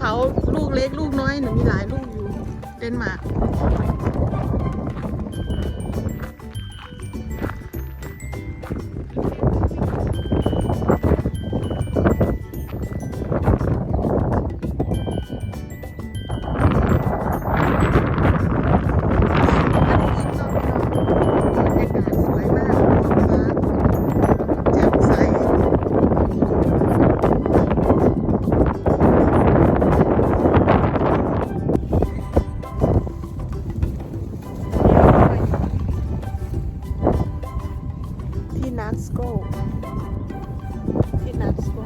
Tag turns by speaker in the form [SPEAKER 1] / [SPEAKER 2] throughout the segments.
[SPEAKER 1] เขาลูกเล็กลูกน้อยหนูมีหลายลูกอยู่เดนมาร์ก นักสโกที่นักสโก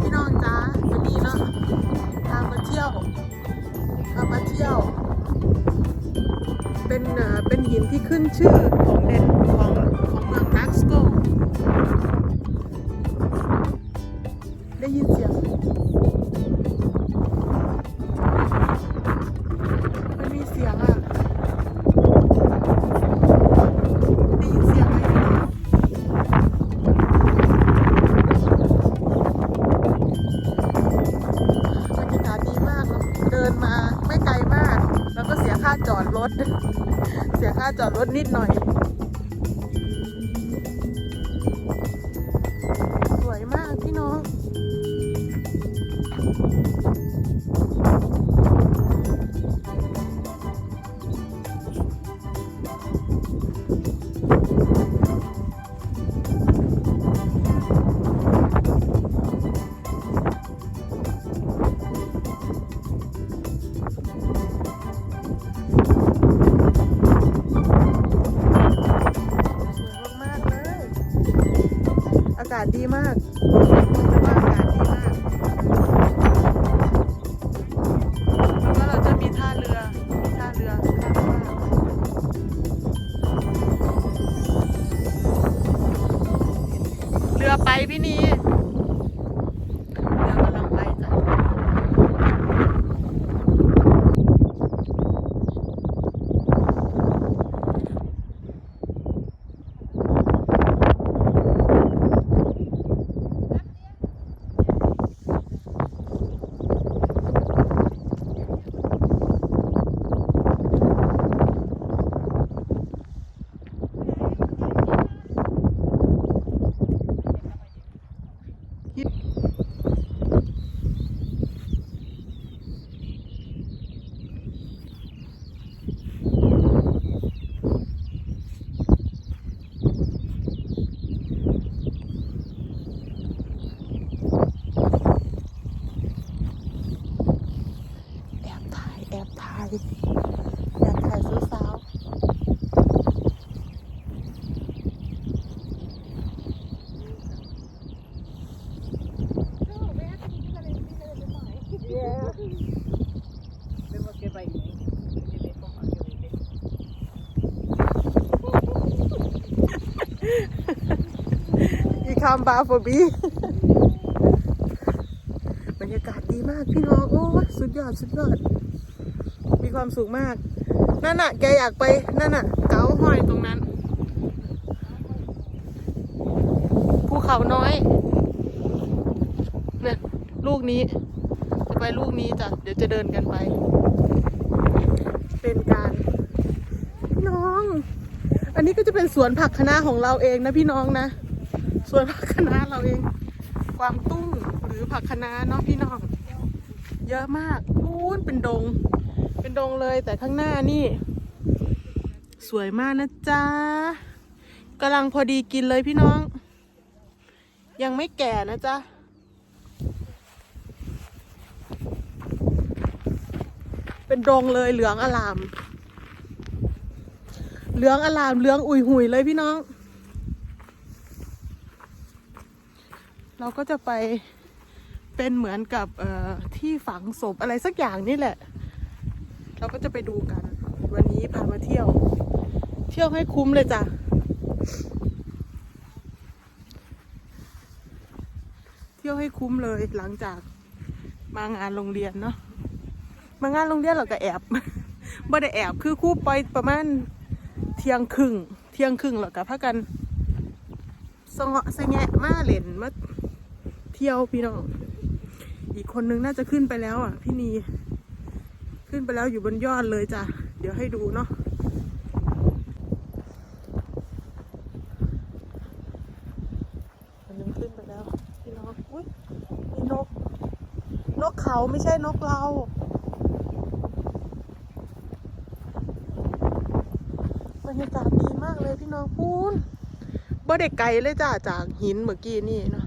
[SPEAKER 1] พี่น้องจ้าวันนี้เนาะพามาเที่ยวพามาเที่ยว เป็นเอ่อเป็นหินที่ขึ้นชื่อของเด่นของของเมืองนักสโกได้ยินเสียง จอดรถนิดหน่อยาศดีมากว่าอากาศดีมาก แล้วก็เราจะมีท่าเรือมีท่าเรือข้ามฟากเรือไปพี่นีเรือกำลังไปจ้ะ แอบถ่ายแอบถ่ายแอบถ่ายสาวอีคามบาโฟบีบรรยากาศดีมากพี่น้อง โอ้สุดยอด สุดยอด มีความสุขมาก นั่นน่ะ แกอยากไป นั่นน่ะ เกาห้อยตรงนั้น ภูเขาน้อยเนี่ยลูกนี้ จะไปลูกนี้จ้ะ เดี๋ยวจะเดินกันไป เป็นการพี่น้อง อันนี้ก็จะเป็นสวนผักคะน้าของเราเองนะพี่น้องนะ สวนผักคะน้าเราเองกวางตุ้งหรือผักคะน้าเนาะพี่น้อง เยอะมากพูนเป็นดง เป็นดงเลยแต่ข้างหน้านี่ สวยมากนะจ๊ะกำลังพอดีกินเลยพี่น้อง ยังไม่แก่นะจ๊ะเป็นดงเลยเหลืองอลาม เหลืองอลามเหลืองอุยหุยเลยพี่น้อง เราก็จะไปเป็นเหมือนกับที่ฝังศพอะไรสักอย่างนี่แหละ เราก็จะไปดูกัน วันนี้พามาเที่ยว เที่ยวให้คุ้มเลยจ้ะเที่ยวให้คุ้มเลยหลังจากมางานโรงเรียนเนาะมางานโรงเรียนเราก็แอบบ่ได้แอบคือคู่ไปประมาณเที่ยงครึ่งเที่ยงครึ่งแล้วก็พากันสงะสะแงะมาเล่นมาเที่ยวพี่น้องอีกคนนึงน่าจะขึ้นไปแล้วอะ พี่นี ขึ้นไปแล้วอยู่บนยอดเลยจ้ะ เดี๋ยวให้ดูเนาะคนนึงขึ้นไปแล้วพี่น้องอุ้ยมีนก นกเขาไม่ใช่นกเราบรรยากาศดีมากเลยพี่น้องพูนบ่ได้ไกลเลยจ้าจากหินเมื่อกี้นี่เนาะ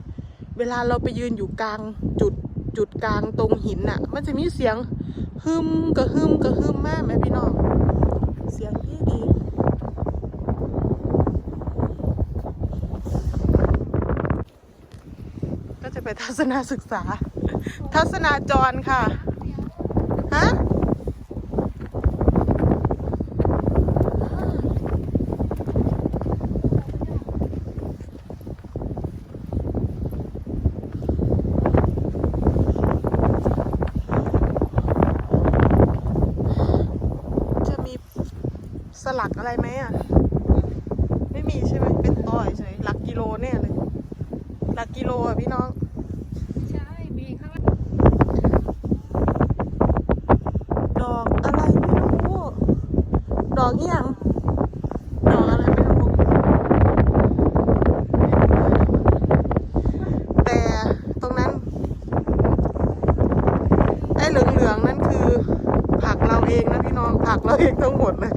[SPEAKER 1] เวลาเราไปยืนอยู่กลางจุด จุดกลางตรงหินน่ะ มันจะมีเสียงฮึมกระฮึมกระฮึมมากไหมพี่น้อง เสียงที่ดีก็จะไปทัศนศึกษา ทัศนาจรค่ะ ฮะ จะมี สลักอะไรไหมอะ ไม่มีใช่ไหมเป็นต่อยเฉยหลักกิโลแน่เลย หลักกิโลอะพี่น้อง
[SPEAKER 2] ใช่มีข้างล่าง
[SPEAKER 1] ดอกอะไรไม่รู้ดอกอีหยังดอกอะไรไม่รู้แต่ตรงนั้นไอ้เหลืองๆนั่นคือผักเราเองนะพี่น้องผักเราเองทั้งหมดเลย